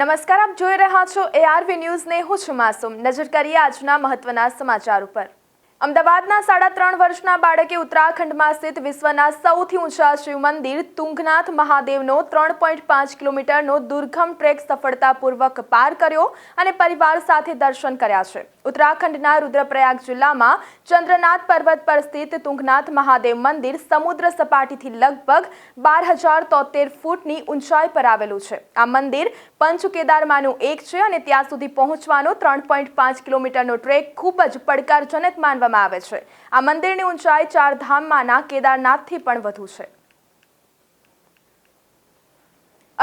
નમસ્કાર, આપ જોઈ રહ્યા છો એઆરવી ન્યૂઝને. હું છું માસુમ. નજર કરીએ આજના મહત્વના સમાચાર ઉપર. અમદાવાદના સાડા ત્રણ વર્ષના બાળકે ઉત્તરાખંડમાં સ્થિત વિશ્વના સૌથી ઊંચા શિવ મંદિર તુંગનાથ મહાદેવનો ત્રણ પોઈન્ટ પાંચ કિલોમીટરનો દુર્ગમ ટ્રેક સફળતાપૂર્વક પાર કર્યો અને પરિવાર સાથે દર્શન કર્યા છે. ઉત્તરાખંડના રુદ્રપ્રયાગ જિલ્લામાં ચંદ્રનાથ પર્વત પર સ્થિત તુંગનાથ મહાદેવ મંદિર સમુદ્ર સપાટીથી લગભગ બાર હજાર તોતેર ફૂટની ઊંચાઈ પર આવેલું છે. આ મંદિર પંચ કેદારમાંનું એક છે અને ત્યાં સુધી પહોંચવાનો ત્રણ પોઈન્ટ પાંચ કિલોમીટરનો ટ્રેક ખૂબ જ પડકારજનક માનવામાં આવે છે. આ મંદિરની ઊંચાઈ ચાર ધામમાંના કેદારનાથથી પણ વધુ છે.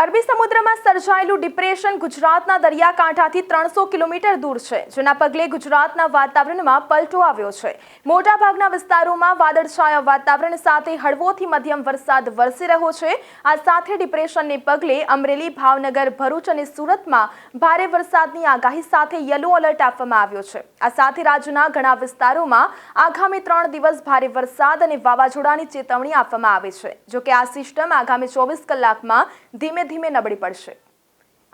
અરબી સમુદ્રમાં સર્જાયેલું ડિપ્રેશન ગુજરાતના દરિયાકાંઠાથી ત્રણસો કિલોમીટર દૂર છે, જેના પગલે ગુજરાતના વાતાવરણમાં પલટો આવ્યો છે. મોટાભાગના વિસ્તારોમાં વાદળછાયા વાતાવરણ સાથે હળવોથી મધ્યમ વરસાદ વરસી રહ્યો છે. આ સાથે ડિપ્રેશનને પગલે અમરેલી, ભાવનગર, ભરૂચ અને સુરતમાં ભારે વરસાદની આગાહી સાથે યલો એલર્ટ આપવામાં આવ્યો છે. આ સાથે રાજ્યના ઘણા વિસ્તારોમાં આગામી ત્રણ દિવસ ભારે વરસાદ અને વાવાઝોડાની ચેતવણી આપવામાં આવી છે, જોકે આ સિસ્ટમ આગામી ચોવીસ કલાકમાં ધીમે ધીમે નબળી પડશે.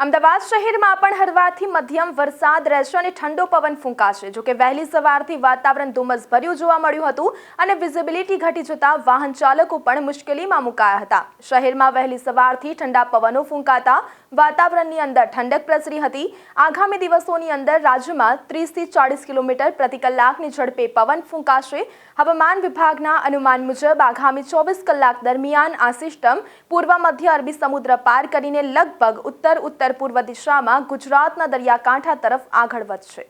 અમદાવાદ શહેરમાં પણ હળવાથી મધ્યમ વરસાદ રહેશે અને ઠંડો પવન ફૂંકાશે. જોકે વહેલી સવારથી વાતાવરણ ધુમ્મસભર્યું જોવા મળ્યું હતું અને વિઝિબિલિટી ઘટી જતા વાહન ચાલકો પણ મુશ્કેલીમાં મુકાયા હતા. શહેરમાં વહેલી સવારથી ઠંડા પવનો ફૂંકાતા વાતાવરણની અંદર ઠંડક પ્રસરી હતી. આગામી દિવસોની અંદર રાજ્યમાં ત્રીસથી ચાળીસ કિલોમીટર પ્રતિ કલાકની ઝડપે પવન ફૂંકાશે. હવામાન વિભાગના અનુમાન મુજબ આગામી ચોવીસ કલાક દરમિયાન આ સિસ્ટમ પૂર્વ મધ્ય અરબી સમુદ્ર પાર કરીને લગભગ ઉત્તર ઉત્તર ઉત્તર પૂર્વ દિશામાં ગુજરાતના દરિયાકાંઠા તરફ આગળ વધશે.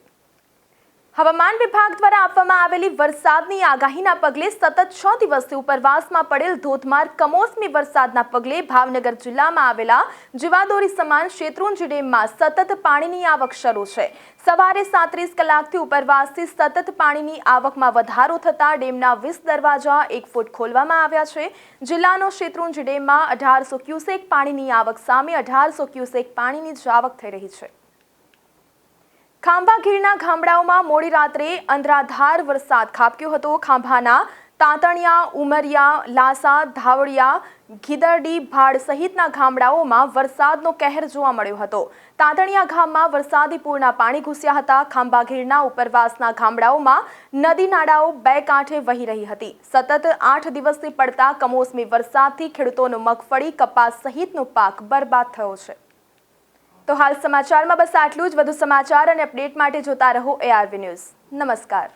હવામાન વિભાગ દ્વારા આપવામાં આવેલી વરસાદની આગાહીના પગલે સતત છ દિવસથી ઉપરવાસમાં પડેલ ધોધમાર કમોસમી વરસાદના પગલે ભાવનગર જિલ્લામાં આવેલા જીવાદોરી સમાન શેત્રુંજી ડેમમાં સતત પાણીની આવક શરૂ છે. સવારે સાત્રીસ કલાકથી ઉપરવાસથી સતત પાણીની આવકમાં વધારો થતાં ડેમના વીસ દરવાજા એક ફૂટ ખોલવામાં આવ્યા છે. જિલ્લાનો શેત્રુંજી ડેમમાં અઢારસો ક્યુસેક પાણીની આવક સામે અઢારસો ક્યુસેક પાણીની જ આવક થઈ રહી છે. ખાંભા ગીરના ગામડાઓમાં મોડી રાત્રે અંધરાધાર વરસાદ ખાબક્યો હતો. ખાંભાના તાંતણિયા, ઉમરિયા, લાસા ધાવડિયા ગીદરડી, ભાડ સહિતના ગામડાઓમાં વરસાદનો કહેર જોવા મળ્યો હતો. તાંતણિયા ગામમાં વરસાદી પૂરના પાણી ઘૂસ્યા હતા. ખાંભા ગીરના ઉપરવાસના ગામડાઓમાં નદી નાળાઓ બે કાંઠે વહી રહી હતી. સતત આઠ દિવસથી પડતા કમોસમી વરસાદથી ખેડૂતોનો મગફળી, કપાસ સહિતનો પાક બરબાદ થયો છે. તો હાલ સમાચારમાં બસ આટલું જ. વધુ સમાચાર અને અપડેટ માટે જોતા રહો એઆરવી ન્યૂઝ. નમસ્કાર.